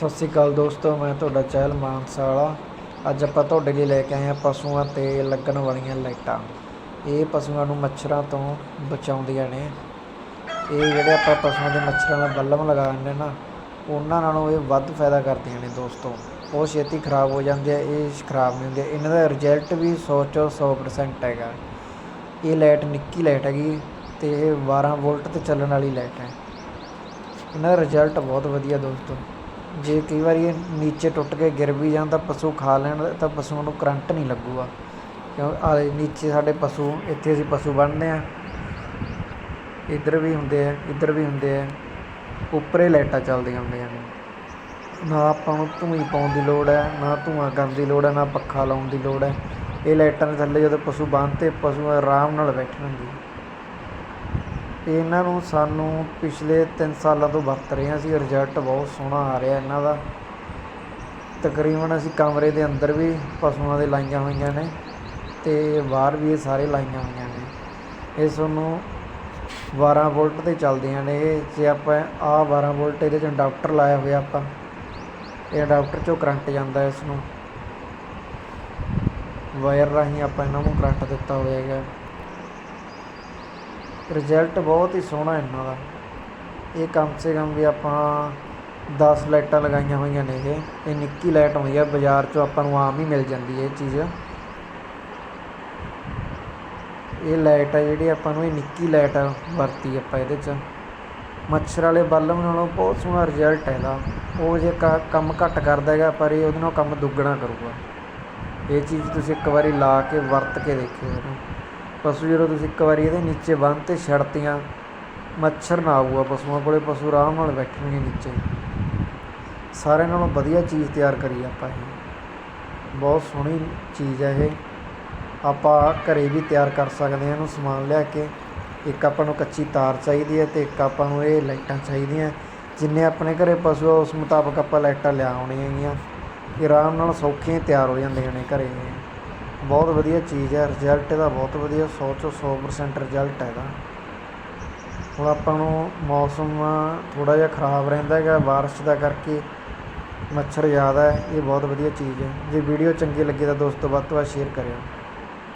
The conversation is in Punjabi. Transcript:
ਸਤਿ ਸ਼੍ਰੀ ਅਕਾਲ ਦੋਸਤੋ, ਮੈਂ ਤੁਹਾਡਾ ਚਹਿਲ ਮਾਨਸਾ ਵਾਲਾ ਅੱਜ ਆਪਾਂ ਤੁਹਾਡੇ ਲਈ ਲੈ ਕੇ ਆਏ ਹਾਂ ਪਸ਼ੂਆਂ ਤੇ ਲੱਗਣ ਵਾਲੀਆਂ ਲਾਈਟਾਂ। ਇਹ ਪਸ਼ੂਆਂ ਨੂੰ ਮੱਛਰਾਂ ਤੋਂ ਬਚਾਉਂਦੀਆਂ ਨੇ। ਇਹ ਜਿਹੜੇ ਆਪਾਂ ਪਸ਼ੂਆਂ ਦੇ ਮੱਛਰਾਂ ਦਾ ਬੱਲਮ ਲਗਾ ਦਿੰਦੇ ਨਾ, ਉਹਨਾਂ ਨਾਲੋਂ ਇਹ ਵੱਧ ਫਾਇਦਾ ਕਰਦੀਆਂ ਨੇ ਦੋਸਤੋ। ਉਹ ਛੇਤੀ ਖਰਾਬ ਹੋ ਜਾਂਦੇ ਆ, ਇਹ ਖਰਾਬ ਨਹੀਂ ਹੁੰਦੇ। ਇਹਨਾਂ ਦਾ ਰਿਜ਼ਲਟ ਵੀ 100 ਚੋਂ 100% ਹੈਗਾ। ਇਹ ਲਾਈਟ ਨਿੱਕੀ ਲਾਈਟ ਹੈਗੀ ਤੇ ਇਹ 12 ਵੋਲਟ ਤੇ ਚੱਲਣ ਵਾਲੀ ਲਾਈਟ ਹੈ। ਇਹਨਾਂ ਦਾ ਰਿਜ਼ਲਟ ਬਹੁਤ ਵਧੀਆ ਦੋਸਤੋ। ਜੇ ਕਈ ਵਾਰੀ ਇਹ ਨੀਚੇ ਟੁੱਟ ਕੇ ਗਿਰ ਵੀ ਜਾਣ ਤਾਂ ਪਸ਼ੂ ਖਾ ਲੈਣ ਤਾਂ ਪਸ਼ੂਆਂ ਨੂੰ ਕਰੰਟ ਨਹੀਂ ਲੱਗੂਗਾ। ਕਿਉਂ? ਆ ਨੀਚੇ ਸਾਡੇ ਪਸ਼ੂ, ਇੱਥੇ ਅਸੀਂ ਪਸ਼ੂ ਬੰਨ੍ਹਦੇ ਆ ਇੱਧਰ ਵੀ ਹੁੰਦੇ ਆ, ਇੱਧਰ ਵੀ ਹੁੰਦੇ ਆ। ਉੱਪਰੇ ਲਾਈਟਾਂ ਚੱਲਦੀਆਂ ਹੁੰਦੀਆਂ ਨੇ। ਨਾ ਆਪਾਂ ਨੂੰ ਧੂਈ ਪਾਉਣ ਦੀ ਲੋੜ ਹੈ, ਨਾ ਧੂਆਂ ਕਰਨ ਦੀ ਲੋੜ ਹੈ, ਨਾ ਪੱਖਾ ਲਾਉਣ ਦੀ ਲੋੜ ਹੈ। ਇਹ ਲਾਈਟਾਂ ਦੇ ਥੱਲੇ ਜਦੋਂ ਪਸ਼ੂ ਬੰਨ੍ਹ ਤੇ ਪਸ਼ੂ ਆਰਾਮ ਨਾਲ ਬੈਠਣਗੇ ਤੇ ਇਹਨਾਂ ਨੂੰ ਸਾਨੂੰ ਪਿਛਲੇ 3 ਸਾਲਾਂ ਤੋਂ ਵਰਤ ਰਹੇ ਹਾਂ ਅਸੀਂ ਰਿਜ਼ਲਟ ਬਹੁਤ ਸੋਹਣਾ ਆ ਰਿਹਾ ਇਹਨਾਂ ਦਾ। ਤਕਰੀਬਨ ਅਸੀਂ ਕਮਰੇ ਦੇ ਅੰਦਰ ਵੀ ਪਸ਼ੂਆਂ ਦੇ ਲਾਈਆਂ ਹੋਈਆਂ ਨੇ ਤੇ ਬਾਹਰ ਵੀ ਇਹ ਸਾਰੇ ਲਾਈਆਂ ਹੋਈਆਂ ਨੇ। ਇਹ ਤੁਹਾਨੂੰ 12 ਵੋਲਟ ਤੇ ਚੱਲਦੀਆਂ ਨੇ। ਇਹ ਜੇ ਆਪਾਂ ਆਹ 12 ਵੋਲਟ ਇਹਦੇ 'ਚ ਅਡਾਪਟਰ ਲਾਇਆ ਹੋਇਆ ਆਪਾਂ, ਇਹ ਅਡਾਪਟਰ 'ਚੋਂ ਕਰੰਟ ਜਾਂਦਾ ਇਸ ਨੂੰ। ਵਾਇਰ ਰਾਹੀਂ ਆਪਾਂ ਇਹਨਾਂ ਨੂੰ ਕਰੰਟ ਦਿੱਤਾ ਹੋਇਆ ਹੈਗਾ। ਰਿਜ਼ਲਟ ਬਹੁਤ ਹੀ ਸੋਹਣਾ ਇਹਨਾਂ ਦਾ। ਇਹ ਕਮ ਸੇ ਕਮ ਵੀ ਆਪਾਂ 10 ਲਾਈਟਾਂ ਲਗਾਈਆਂ ਹੋਈਆਂ ਨੇ ਇਹ। ਇਹ ਨਿੱਕੀ ਲਾਈਟ ਹੁੰਦੀ ਆ, ਬਾਜ਼ਾਰ 'ਚੋਂ ਆਪਾਂ ਨੂੰ ਆਮ ਹੀ ਮਿਲ ਜਾਂਦੀ ਹੈ ਇਹ ਚੀਜ਼। ਇਹ ਲਾਈਟ ਆ ਜਿਹੜੀ ਆਪਾਂ ਨੂੰ, ਇਹ ਨਿੱਕੀ ਲਾਈਟ ਵਰਤੀ ਆਪਾਂ ਇਹਦੇ 'ਚ। ਮੱਛਰ ਵਾਲੇ ਬਲਬ ਨਾਲੋਂ ਬਹੁਤ ਸੋਹਣਾ ਰਿਜ਼ਲਟ ਹੈ ਇਹਦਾ। ਉਹ ਜੇ ਕ- ਕੰਮ ਘੱਟ ਕਰਦਾ ਹੈਗਾ, ਪਰ ਇਹ ਉਹਦੇ ਨਾਲ ਕੰਮ ਦੁੱਗਣਾ ਕਰੂਗਾ। ਇਹ ਚੀਜ਼ ਤੁਸੀਂ ਇੱਕ ਵਾਰੀ ਲਾ ਕੇ ਵਰਤ ਕੇ ਦੇਖਿਓ ਇਹਨੂੰ। ਪਸ਼ੂ ਜਦੋਂ ਤੁਸੀਂ ਇੱਕ ਵਾਰੀ ਇਹਦੇ ਨੀਚੇ ਬੰਨ੍ਹ ਤੇ ਛੱਡਤੀਆਂ, ਮੱਛਰ ਨਾ ਆਊਗਾ, ਪਸ਼ੂਆਂ ਕੋਲੇ ਪਸ਼ੂ ਆਰਾਮ ਨਾਲ ਬੈਠਣਗੇ ਨੀਚੇ। ਸਾਰਿਆਂ ਨਾਲੋਂ ਵਧੀਆ ਚੀਜ਼ ਤਿਆਰ ਕਰੀ ਆਪਾਂ ਇਹ। ਬਹੁਤ ਸੋਹਣੀ ਚੀਜ਼ ਹੈ ਇਹ। ਆਪਾਂ ਘਰੇ ਵੀ ਤਿਆਰ ਕਰ ਸਕਦੇ ਹਾਂ, ਇਹਨੂੰ ਸਮਾਨ ਲਿਆ ਕੇ। ਇੱਕ ਆਪਾਂ ਨੂੰ ਕੱਚੀ ਤਾਰ ਚਾਹੀਦੀ ਹੈ ਤੇ ਇੱਕ ਆਪਾਂ ਨੂੰ ਇਹ ਲਾਈਟਾਂ ਚਾਹੀਦੀਆਂ। ਜਿੰਨੇ ਆਪਣੇ ਘਰੇ ਪਸ਼ੂ ਆ, ਉਸ ਮੁਤਾਬਕ ਆਪਾਂ ਲਾਈਟਾਂ ਲਿਆ ਆਉਣੀਆਂ ਹੈਗੀਆਂ। ਇਹ ਆਰਾਮ ਨਾਲ ਸੌਖੀਆਂ ਤਿਆਰ ਹੋ ਜਾਂਦੀਆਂ ਨੇ ਘਰੇ ਇਹ। ਬਹੁਤ ਵਧੀਆ ਚੀਜ਼ ਹੈ ਰਿਜ਼ਲਟ ਇਹਦਾ ਬਹੁਤ ਵਧੀਆ 100 ਚੋਂ 100% ਰਿਜ਼ਲਟ ਹੈ ਇਹਦਾ। ਹੁਣ ਆਪਾਂ ਨੂੰ ਮੌਸਮ ਥੋੜਾ ਜਿਹਾ ਖਰਾਬ ਰਹਿੰਦਾ ਹੈਗਾ, ਬਾਰਿਸ਼ ਦਾ ਕਰਕੇ ਮੱਛਰ ਜ਼ਿਆਦਾ ਹੈ, ਇਹ ਬਹੁਤ ਵਧੀਆ ਚੀਜ਼ ਹੈ। ਜੇ ਵੀਡੀਓ ਚੰਗੀ ਲੱਗੀ ਤਾਂ ਦੋਸਤੋ ਵੱਧ ਤੋਂ ਵੱਧ ਸ਼ੇਅਰ ਕਰਿਓ।